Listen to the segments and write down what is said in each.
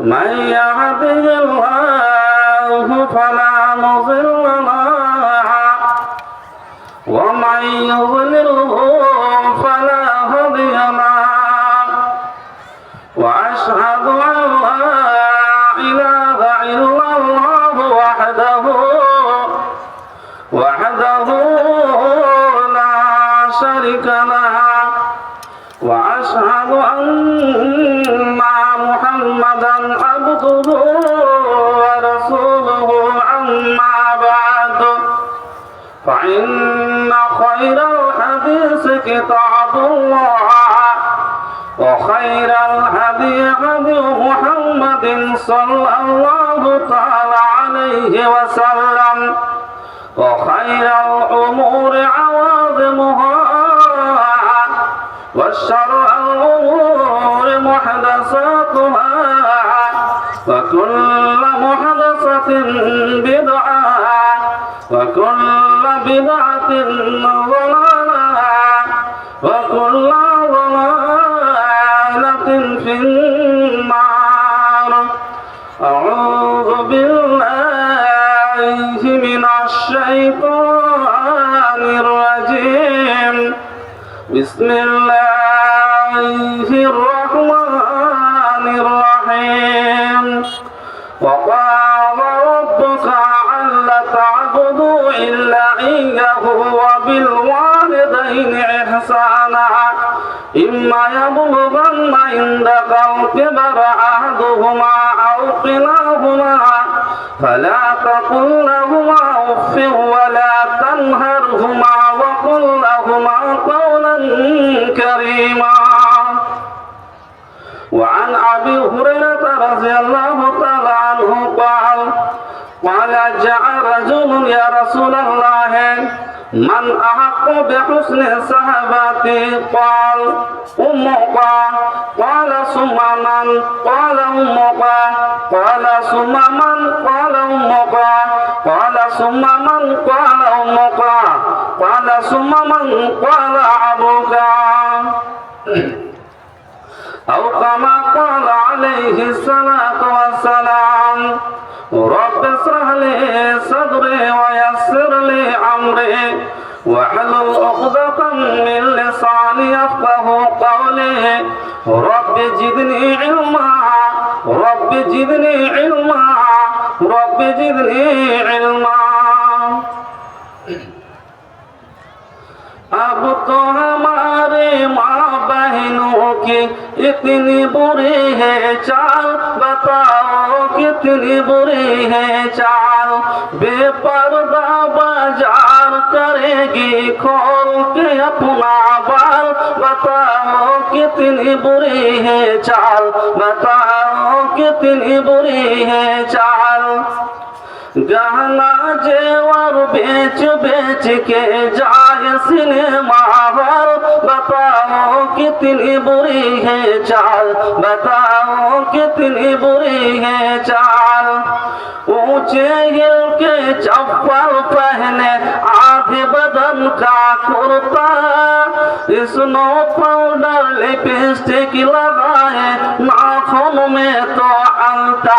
من يهده الله فلا مضل فإن خير الحديث كتاب الله وخير الهدي هدي محمد صلى الله تعالى عليه وسلم وخير الأمور عواظمها والشر الأمور محدثاتها وكل محدثة بدعة وكل بدعة ضلالة وكل إحسانا إما يبلغن عندك الكبر أحدهما أو كلاهما فلا تقل لهما أف ولا تنهرهما وقل لهما قولا كريما. وعن أبي هريرة رضي الله تعالى عنه قال قال جاء رجل يا رسول الله من احق بحسن صحبتي قال امك قال ثم من قال امك قال ثم من قال امك قال ثم من قال امك قال ثم من قال ابوك أو كما قال عليه الصلاة والسلام رب اشرح لي من لساني يفقه قولي رب زدني علما رب زدني علما رب زدني علما अब तो हमारे माँ बहनों की इतनी बुरी है चाल बताओ کتنی بری ہے چال بے پردہ بازار کرے گی کھول کے اپنا بال بتاؤ کتنی بری ہے چال بتاؤ کتنی بری ہے چال گانا جیور بیچ بیچ کے جائے سنیما ہر بتاؤ کتنی بری ہے چال، بتاؤ کتنی بری ہے چال۔ اونچے ہل کے چپل پہنے آدھے بدن کا کرتا۔ اسنو پاؤڈر لپسٹک لگائے ناخن میں تو آلتا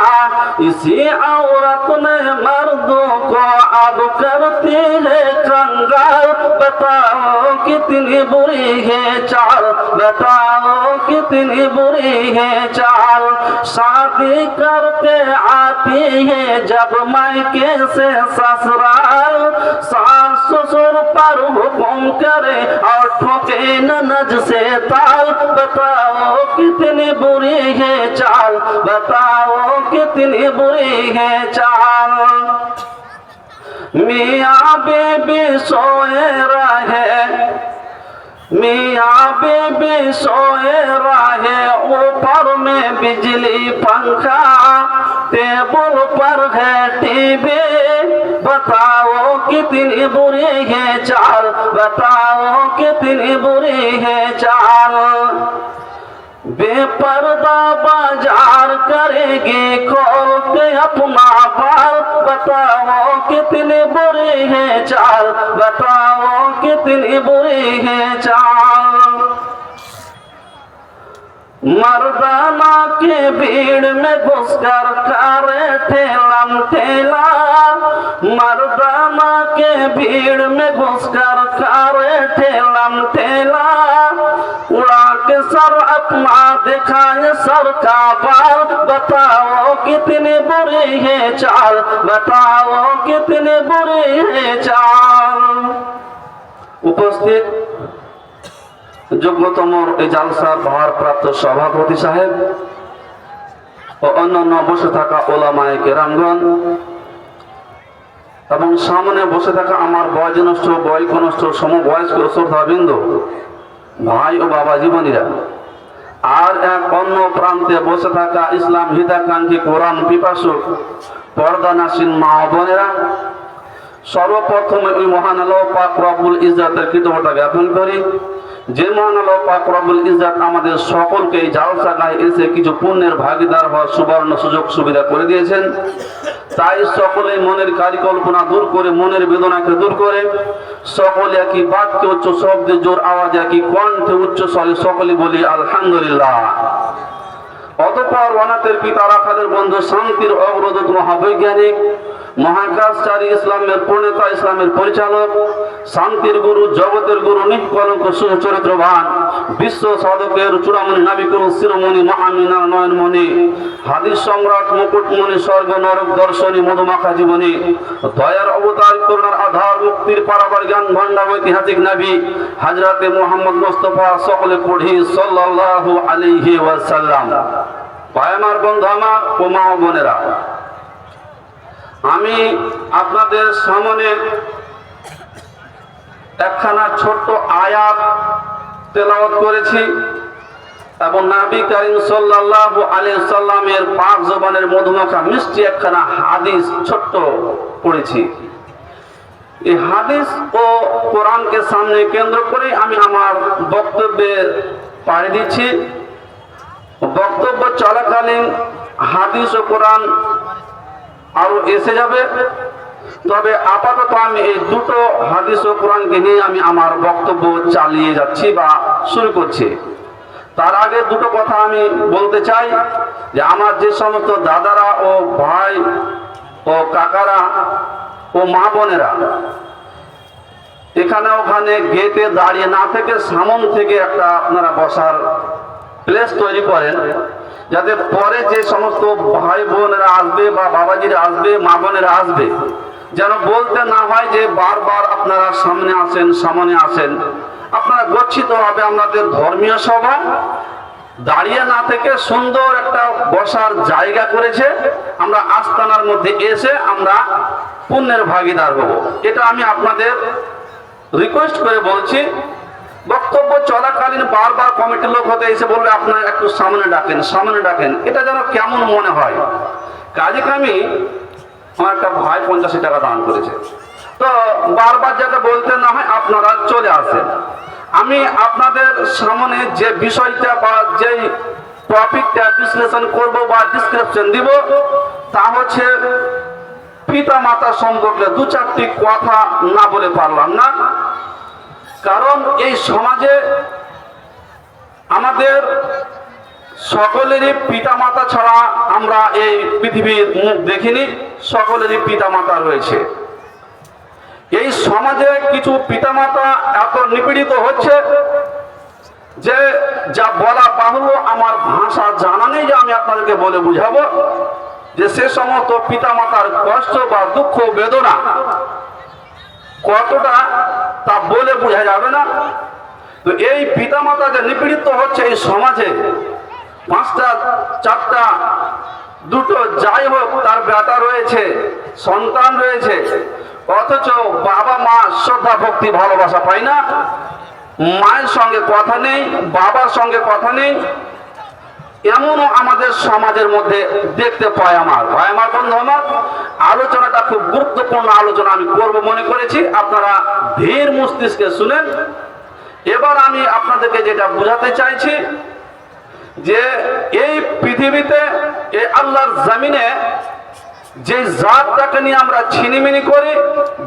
اسی عورت نے مردوں کو اب کرتی ہے کنگال بتاؤ کتنی بری ہے چال بتاؤ کتنی بری ہے چال شادی کرتے آتی ہے جب مائکے سے سسرال سال سسر پر حکم کرے اور ٹھوکے نج سے تال۔ بتاؤ کتنی بری ہے چال۔ بتاؤ کتنی بری ہے چال۔ میاں بی بی سوئے رہے۔ میاں بی بی سوئے رہے۔ اوپر میں بجلی پنکھا، ٹیبل پر ہے ٹی وی۔ بتاؤ کتنی بری ہے چال، بتاؤ کتنی بری ہے چال۔ بے پردہ بازار کرے گے کھول کے اپنا بال۔ بتاؤ کتنی بری ہے چال، بتاؤ کتنی بری ہے چال۔ مردانہ کی بھیڑ میں گھس کر کارے ٹھیلم ٹھیلا مردانہ کے بھیڑ میں گھس کر کارے ٹھیلم ٹھیلا اڑا کے سر اپنا دکھائے سر کا بال بتاؤ کتنی بری ہے چال بتاؤ کتنی بری ہے چال اپستھت যোগ্যতম এই জালসার ভারপ্রাপ্ত সভাপতি সাহেব ও অন্যান্য বসে থাকা ওলামায় কেরামগণ এবং সামনে বসে থাকা আমার বয়জনষ্ঠ বয়কনষ্ঠ, সমবয়স্ক শ্রদ্ধাবৃন্দ, ভাই ও বাবা জীবনীরা, আর এক অন্য প্রান্তে বসে থাকা ইসলাম হিতাকাঙ্ক্ষী কোরআন পিপাসক পর্দানাসীন মা বোনেরা, সর্বপ্রথমে ওই মহান আল্লাহ পাক রব্বুল ইজ্জাতের কৃতজ্ঞতা জ্ঞাপন করি। যে মহান আল্লাহ পাক রব্বুল আমাদের সকলকে এই জালসাগায় এসে কিছু পুণ্যের ভাগিদার হওয়ার সুবর্ণ সুযোগ সুবিধা করে দিয়েছেন। তাই সকলে মনের কারিকল্পনা দূর করে, মনের বেদনাকে দূর করে, সকলে একই বাক্যে উচ্চ শব্দে জোর আওয়াজ, একই কণ্ঠে উচ্চ স্বরে সকলে বলি, আলহামদুলিল্লাহ। অতঃপর অনাথের পিতা রাখাদের বন্ধু শান্তির অগ্রদূত মহাবৈজ্ঞানিক মহাকাশচারী ইসলামের পূর্ণতা, ইসলামের পরিচালক, শান্তির গুরু, জগতের গুরু, নিষ্কলঙ্ক সুচরিত্রবান বিশ্ব সাধকের চূড়ামণি নাবিকুল শিরোমণি মহামিনার নয়নমণি, হাদিস সম্রাট মুকুটমণি, স্বর্গ নরক দর্শনী, মধুমাখা জীবনী, দয়ার অবতার, করুণার আধার, মুক্তির পারাবার জ্ঞান ভান্ডার ঐতিহাসিক নাবি, হাজরাতে মোহাম্মদ মোস্তফা, সকলে পড়ি সাল্লাল্লাহু আলাইহি ওয়াসাল্লাম। আমার বন্ধু আমার, ও মা বোনেরা আমি আপনাদের সামনে একখানা ছোট্ট আয়াত তেলাওয়াত করেছি এবং নাবি করিম সাল্লাল্লাহু আলাইহি সাল্লামের পাক জবানের মধুমাখা মিষ্টি একখানা হাদিস ছোট্ট পড়েছি। এই হাদিস ও কোরআনকে সামনে কেন্দ্র করে আমি আমার বক্তব্যে পাড়ি দিচ্ছি। বক্তব্য চলাকালীন হাদিস ও কোরআন আরও এসে যাবে। তবে আপাতত আমি এই দুটো হাদিস ও কোরআনকে নিয়ে আমি আমার বক্তব্য চালিয়ে যাচ্ছি বা শুরু করছি। তার আগে দুটো কথা আমি বলতে চাই যে আমার যে সমস্ত দাদারা ও ভাই ও কাকারা ও মা বোনেরা, এখানে ওখানে গেটে দাঁড়িয়ে না থেকে সামন থেকে একটা আপনারা বসার প্লেস তৈরি করেন। যাতে পরে যে সমস্ত ভাই বোনেরা আসবে বা বাবাজিরা আসবে মা বোনেরা আসবে, যেন বলতে না হয় যে বারবার আপনারা সামনে আসেন সামনে আসেন। আপনারা গচ্ছিত হবে আপনাদের ধর্মীয় সভা দাঁড়িয়ে না থেকে সুন্দর একটা বসার জায়গা করেছে। আমরা আস্তানার মধ্যে এসে আমরা পুণ্যের ভাগিদার হব। এটা আমি আপনাদের রিকোয়েস্ট করে বলছি। বক্তব্য চলাকালীন বারবার কমিটির লোক হতে এসে বললে আপনারা একটু সামনে ডাকেন সামনে ডাকেন। এটা যেন কেমন মনে হয়? কাজে কামি আমার একটা ভাই পঞ্চাশি টাকা দান করেছে। তো বারবার যাতে বলতে না হয়, আপনারা চলে আসেন। আমি আপনাদের সামনে যে বিষয়টা বা যেই টপিকটা বিশ্লেষণ করব বা ডিসক্রিপশন দিব, তা হচ্ছে পিতা মাতা সম্পর্কে দু চারটি কথা না বলে পারলাম না। কারণ এই সমাজে আমাদের সকলেরই পিতা মাতা ছাড়া আমরা এই পৃথিবীর মুখ দেখিনি, সকলেরই পিতা মাতা রয়েছে। এই সমাজে কিছু পিতামাতা এত নিপীড়িত হচ্ছে যে যা বলা বাহুল্য, আমার ভাষা জানা নেই যে আমি আপনাদেরকে বলে বুঝাবো যে সে সমস্ত পিতামাতার কষ্ট বা দুঃখ, বেদনা কতটা, তা বলে বোঝা যাবে না। তো এই পিতামাতা যে নিপীড়িত হচ্ছে এই সমাজে, পাঁচটা, চারটা, দুটো যাই হোক, তার বেটা রয়েছে, সন্তান রয়েছে, অথচ বাবা মা শ্রদ্ধা, ভক্তি, ভালোবাসা পায় না। মায়ের সঙ্গে কথা নেই, বাবার সঙ্গে কথা নেই এমনও আমাদের সমাজের মধ্যে দেখতে পাই আমার। ভাই আমার বন্ধু আমার, আলোচনাটা খুব গুরুত্বপূর্ণ আলোচনা আমি করব মনে করেছি। আপনারা ধীর মস্তিষ্কে শুনেন। এবার আমি আপনাদেরকে যেটা বোঝাতে চাইছি, যে এই পৃথিবীতে, এই আল্লাহর জমিনে যে জাতটাকে নিয়ে আমরা ছিনিমিনি করি,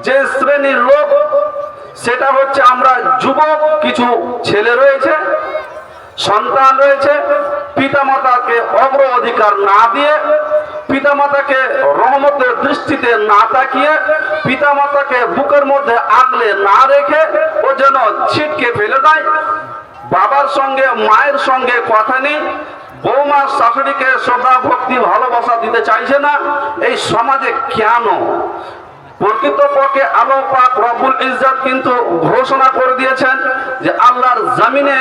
যে শ্রেণির লোক, সেটা হচ্ছে আমরা যুবক, কিছু ছেলে রয়েছে। সন্তান রয়েছে, পিতামাতাকে অগ্র অধিকার না দিয়ে, পিতামাতাকে রহমতের দৃষ্টিতে না তাকিয়ে, পিতামাতাকে বুকের মধ্যে আগলে না রেখে ও যেন ছিটকে ফেলে দেয়। বাবার সঙ্গে, মায়ের সঙ্গে কথা নেই। বৌমা শাশুড়িকে শ্রদ্ধা ভক্তি ভালোবাসা দিতে চাইছে না। এই সমাজে কেন? প্রকৃতপক্ষে আলো পাক রব্বুল ইজ্জত কিন্তু ঘোষণা করে দিয়েছেন যে আল্লাহর জামিনে,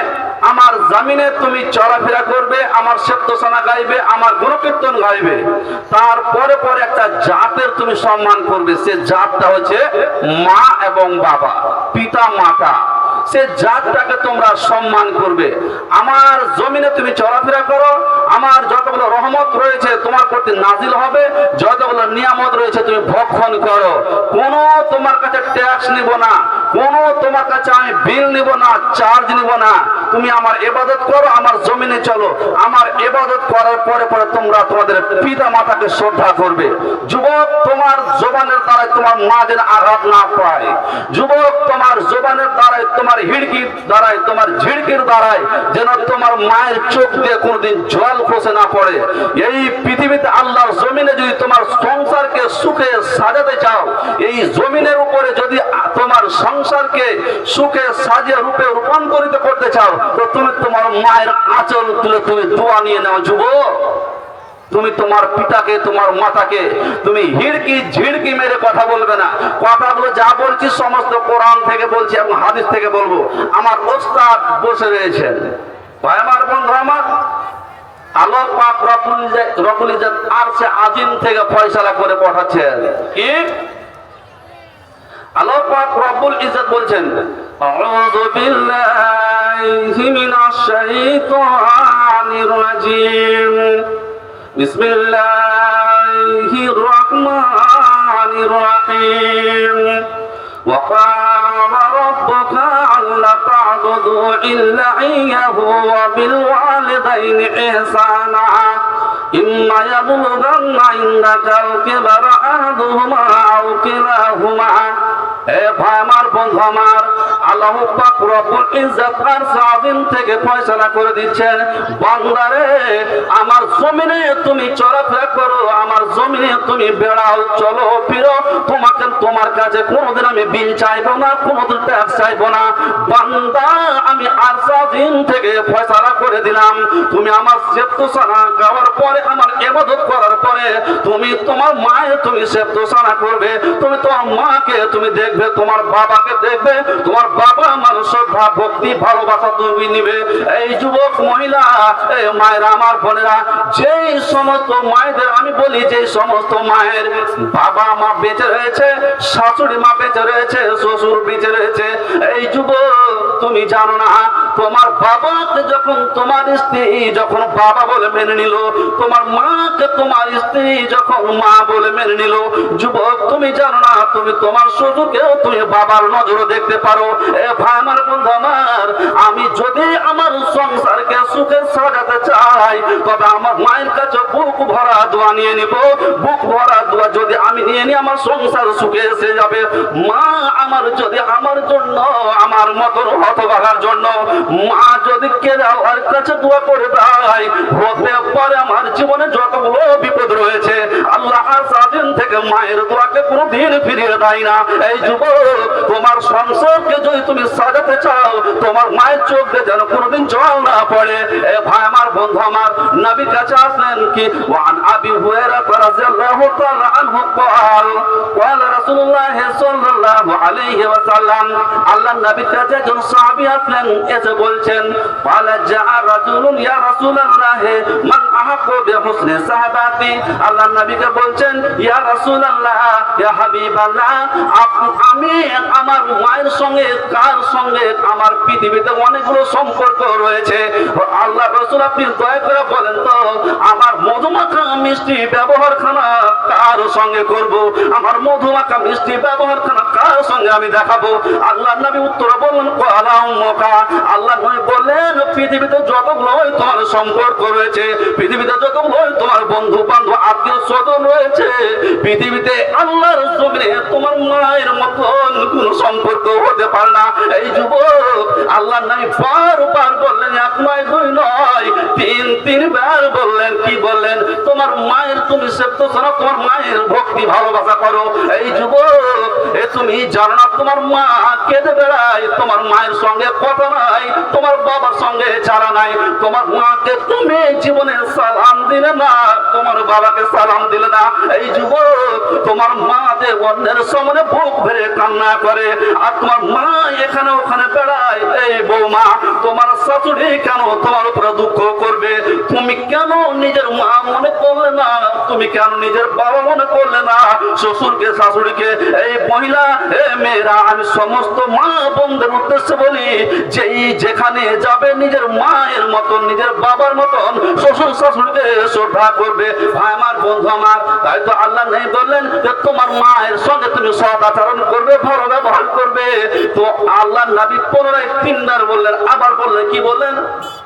আমার জামিনে তুমি চলাফেরা করবে, আমার সেপ্তসানা গাইবে, আমার গুণকীর্তন গাইবে। তারপরে পরে একটা জাতের তুমি সম্মান করবে, সে জাতটা হচ্ছে মা এবং বাবা পিতা মাতা সে জাতটাকে তোমরা সম্মান করবে। আমার জমিনে তুমি চলাফেরা করো, আমার যতগুলো রহমত রয়েছে তোমার প্রতি নাজিল হবে, যতগুলো নিয়ামত রয়েছে তুমি ভক্ষণ করো। কোনো তোমার কাছে ট্যাক্স নিব না, কোনো তোমার কাছে আমি বিল নিব না চার্জ নিব না। তুমি আমার এবাদত করো, আমার জমিনে চলো। আমার এবাদত করার পরে পরে তোমরা তোমাদের পিতা মাতাকে শ্রদ্ধা করবে। যুবক তোমার জবানের দ্বারাই তোমার মা যেন আঘাত না পায়। যুবক তোমার তোমার হিড়কির দ্বারাই তোমার ঝিড়কির দ্বারাই যেন তোমার মায়ের চোখ দিয়ে কোনোদিন জল খসে না পড়ে। এই পৃথিবীতে আল্লাহর জমিনে যদি তোমার সংসারকে সুখে সাজাতে চাও, এই জমিনের উপরে যদি তোমার সংসারকে সুখে সাজিয়ে রূপে রূপান্তরিত করতে চাও, তো তুমি তোমার মায়ের আঁচল তুলে তুমি দোয়া নিয়ে নাও, যুবক। তুমি তোমার পিতাকে, তোমার মাতাকে, তুমি হিড়কি ঝিড়কি মেরে কথা বলবে না। কথাগুলো যা বলছি সমস্ত কোরআন থেকে বলছি এবং হাদিস থেকে বলব। আমার ওস্তাদ বসে রয়েছেন। ভাই আমার বন্ধু আমার আলোক পাক রকুল আর সে আজিম থেকে ফয়সালা করে পাঠাচ্ছেন। কি? আল্লাহ পাক রব্বুল ইজ্জত বলছেন, আউযু বিল্লাহি মিনাশ রাজিম। بسم الله الرحمن الرحيم. وقال ربك ألا تعبدوا إلا إياه وبالوالدين إحسانا. إما يبلغن عندك الكبر أحدهما أو كلاهما. আমার বন্ধু আমার, আল্লাহ পাক রব্বুল ইজ্জত আর সাদিন থেকে ফয়সালা করে দিচ্ছেন। বান্দারে, আমার জমিনে তুমি চলাফেরা করো, আমার জমিনে তুমি বেড়াও, চলো ফিরো। তোমাকে তোমার কাছে কোনোদিন আমি বিল চাইব না, কোনোদিন ট্যাক্স চাইব না। বান্দা, আমি আর সাদিন থেকে ফয়সালা করে দিলাম। তুমি আমার সেপ্তসানা গাওয়ার পরে, আমার এবাদত করার পরে, তুমি তোমার মায়ের তুমি সেপ্তসানা করবে। তুমি তোমার মাকে তুমি দেখবে তোমার বাবাকে দেখবে, তোমার বাবা আমার শ্রদ্ধা ভক্তি, ভালোবাসা তুমি নিবে। এই যুবক, মহিলা এই মায়েরা, আমার বোনেরা, যেই সমস্ত মায়েদের, আমি বলি যে সমস্ত মায়ের বাবা মা বেঁচে রয়েছে, শাশুড়ি মা বেঁচে রয়েছে, শ্বশুর বেঁচে রয়েছে। এই যুবক তুমি জানো না, তোমার বাবাকে যখন তোমার স্ত্রী যখন বাবা বলে মেনে নিল, তোমার মাকে তোমার স্ত্রী যখন মা বলে মেনে নিল, যুবক তুমি জানো না, তুমি তোমার শ্বশুরকেও তুমি বাবার নজরে দেখতে পারো। এ ভাই আমার বন্ধু আমার, আমি যদি আমার সংসারকে সুখে সাজাতে চাই, তবে আমার মায়ের কাছে বুক ভরা দোয়া নিয়ে নিব। বুক ভরা দোয়া যদি আমি নিয়ে নিই, আমার সংসার সুখে এসে যাবে। মা আমার যদি আমার জন্য আমার মতন হতভাগার জন্য মা যদি কেড়ে আমার কাছে দোয়া করে দেয় হতে পারে আমার জীবনে যতগুলো বিপদ রয়েছে আল্লাহ সাদিন থেকে মায়ের দোয়াকে কোনোদিন ফিরিয়ে দেয় না এই যুবক তোমার সংসারকে যদি তুমি সাজাতে চাও তোমার মায়ের চোখ দিয়ে যেন কোনোদিন জল না পড়ে এ ভাই আমার বন্ধু আমার নবীর কাছে আসলেন কি ওয়ান আবি হুরায়রা রাদিয়াল্লাহু তাআলা আনহু قال قال رسول الله صلى الله عليه وسلم আল্লাহ নবীর কাছে একজন সাহাবী আসলেন এসে বলছেন ওয়ালা জাআ রাজুলুন ইয়া রাসূলুল্লাহ, মান আহাক্কু বি হুসনি সাহাবাতি? আল্লাহ নবীকে বলছেন, ইয়া রাসূলুল্লাহ, ইয়া হাবিবাল্লাহ আমি, আমার মায়ের সঙ্গে, কার সঙ্গে, আমার পৃথিবীতে অনেকগুলো সম্পর্ক রয়েছে। আল্লাহ রাসূল, আপনি দয়া করে বলেন তো, আমার মধুমাখা মিষ্টি ব্যবহার খানা কার সঙ্গে করব? আমার মধুমাখা মিষ্টি ব্যবহার খানা কার সঙ্গে আমি দেখাবো? আল্লাহ নবী উত্তর বললেন আল্লাহ বললেন, পৃথিবীতে যতগুলো তোমার সম্পর্ক রয়েছে, পৃথিবীতে যতগুলো তোমার বন্ধু বান্ধব আত্মীয় স্বজন রয়েছে, পৃথিবীতে আল্লাহর জমিনে তোমার মায়ের মতন কোন সম্পর্ক হতে পারে না। এই যুবক, আল্লাহ নবী বার বার বললেন, এক নয়, দুই নয়, তিন, তিনবার বললেন। কি বললেন? তোমার মায়ের তুমি সেপ্ত ছাড়া তোমার মায়ের ভক্তি, ভালোবাসা করো। এই যুবক, এ তুমি জানো না, তোমার মা কেঁদে বেড়ায়, তোমার মায়ের সঙ্গে কথা নাই, তোমার বাবার সঙ্গে চারা নাই, তোমার মাকে তুমি জীবনে সালাম দিলে না, তোমার বাবাকে সালাম দিলে না। এই যুবক, তোমার মা যে অন্যের সামনে বুক ভরে কান্না করে, আর তোমার মা এখানে ওখানে বেড়ায়, এই বৌমা, তোমার শাশুড়ি কেন তোমার উপরে দুঃখ করবে? তুমি কেন নিজের মা মনে করলে না? তুমি কেন নিজের বাবা মনে করলে না? শ্বশুরকে, শাশুড়িকে, এই মহিলা এ মেয়েরা, আমি সমস্ত মা বোনদের উদ্দেশ্যে বলি, যেই যেখানে যাবে নিজের মায়ের মতন, নিজের বাবার মতন, শ্বশুর শাশুড়িকে শ্রদ্ধা করবে। ভাই, আমার বন্ধু আমার, তাই তো আল্লাহ নেই বললেন যে তোমার মায়ের সঙ্গে তুমি সৎ আচরণ করবে, ভালো ব্যবহার করবে। তো আল্লাহ নবী পুনরায় তিনবার বললেন, আবার বললেন, কি বললেন?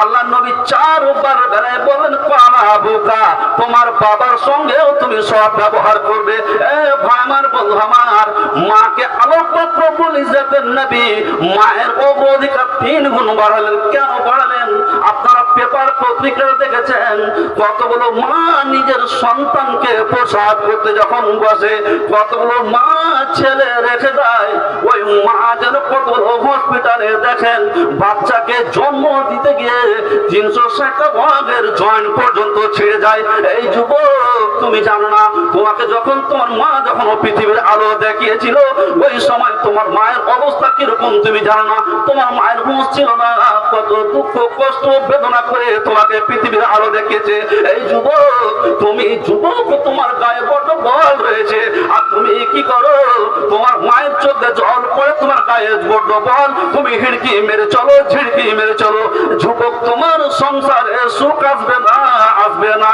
আল্লাহ নবী চারবার বেলায় বলেন বুকা, তোমার বাবার সঙ্গেও তুমি ব্যবহার করবে। আমার বন্ধু আমার, মাকে নবী মায়ের তিন গুণ বাড়ালেন। কেন বাড়ালেন? আপনারা পেপার পত্রিকায় দেখেছেন, কতগুলো মা নিজের সন্তানকে প্রসাদ করতে যখন বসে, কতগুলো মা ছেলে রেখে দেয় ওই মা যেন কতগুলো হসপিটালে দেখেন, বাচ্চাকে জন্ম দিতে গিয়ে তিনশো ষাটটা ভাগের জয়েন্ট পর্যন্ত ছেড়ে যায়। এই যুবক, তুমি জানো না, তোমাকে যখন তোমার মা যখন পৃথিবীর আলো দেখিয়েছিল, ওই সময় তোমার মায়ের অবস্থা কীরকম তুমি জানো না? তোমার মায়ের হুঁশ ছিল না, কত দুঃখ, কষ্ট, বেদনা করে তোমাকে পৃথিবীর আলো দেখিয়েছে। এই যুবক, তুমি যুবক, তোমার গায়ে বড্ড বল রয়েছে। আর তুমি কি করো? তোমার মায়ের চোখে জল পড়ে, তোমার গায়ে বড্ড বল। তুমি হিড়কি মেরে চলো, ঝিড়কি মেরে চলো। যুবক, তোমার সংসারে সুখ আসবে না আসবে না।